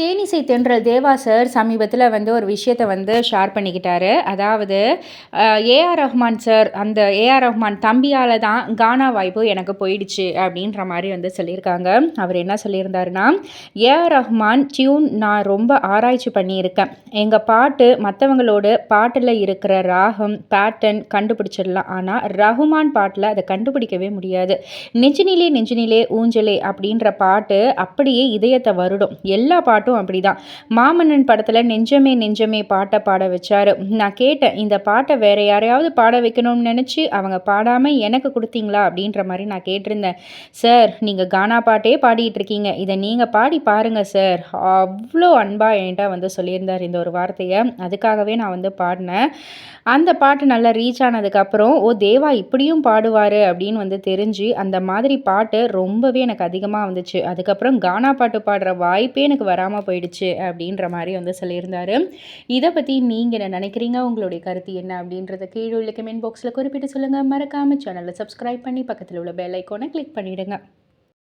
தேனிசை தென்றல் தேவா சார் சமீபத்தில் வந்து ஒரு விஷயத்தை வந்து ஷேர் பண்ணிக்கிட்டாரு. அதாவது ஏஆர் ரஹ்மான் சார் அந்த ஏஆர் ரஹ்மான் தம்பியால் தான் கானா வாய்ப்பு எனக்கு போயிடுச்சு அப்படின்ற மாதிரி வந்து சொல்லியிருக்காங்க. அவர் என்ன சொல்லியிருந்தாருன்னா ஏஆர் ரஹ்மான் டியூன் நான் ரொம்ப ஆராய்ச்சி பண்ணியிருக்கேன். எங்கள் பாட்டு மற்றவங்களோட பாட்டில் இருக்கிற ராகம் பேட்டர்ன் கண்டுபிடிச்சிடலாம். ஆனால் ரஹ்மான் பாட்டில் அதை கண்டுபிடிக்கவே முடியாது. நெஞ்சினிலே நெஞ்சினிலே ஊஞ்சலே அப்படின்ற பாட்டு அப்படியே இதயத்தை வருடும். எல்லா பாட்டும் பாட்டும் அப்படிதான். மாமன்னன் படத்தில் நெஞ்சமே நெஞ்சமே பாட்டை பாட வச்சாரு. நான் கேட்டேன் இந்த பாட்டை வேற யாரையாவது பாட வைக்கணும்னு நினச்சி அவங்க பாடாமல் எனக்கு கொடுத்தீங்களா அப்படின்ற மாதிரி நான் கேட்டிருந்தேன். சார் நீங்கள் கானா பாட்டே பாடிட்டு இருக்கீங்க. இதை நீங்கள் பாடி பாருங்கள் சார். அவ்வளோ அன்பாக என்கிட்ட வந்து சொல்லியிருந்தார் இந்த ஒரு வார்த்தையை. அதுக்காகவே நான் வந்து பாடினேன். அந்த பாட்டு நல்லா ரீச் ஆனதுக்கப்புறம் ஓ தேவா இப்படியும் பாடுவார் அப்படின்னு வந்து தெரிஞ்சு அந்த மாதிரி பாட்டு ரொம்பவே எனக்கு அதிகமாக வந்துச்சு. அதுக்கப்புறம் கானா பாட்டு பாடுற வாய்ப்பே எனக்கு வராமல் அதிகமாக போயிடுச்சு அப்படின்ற மாதிரி வந்து சொல்லியிருந்தாரு. இதை பற்றி நீங்கள் என்ன நினைக்கிறீங்க? உங்களுடைய கருத்து என்ன அப்படின்றத கீழே உள்ள கமெண்ட் பாக்ஸில் குறிப்பிட்டு சொல்லுங்கள் மறக்காமல் சேனலை சப்ஸ்கிரைப் பண்ணி பக்கத்தில் உள்ள பெல் ஐக்கோனை கிளிக் பண்ணிவிடுங்க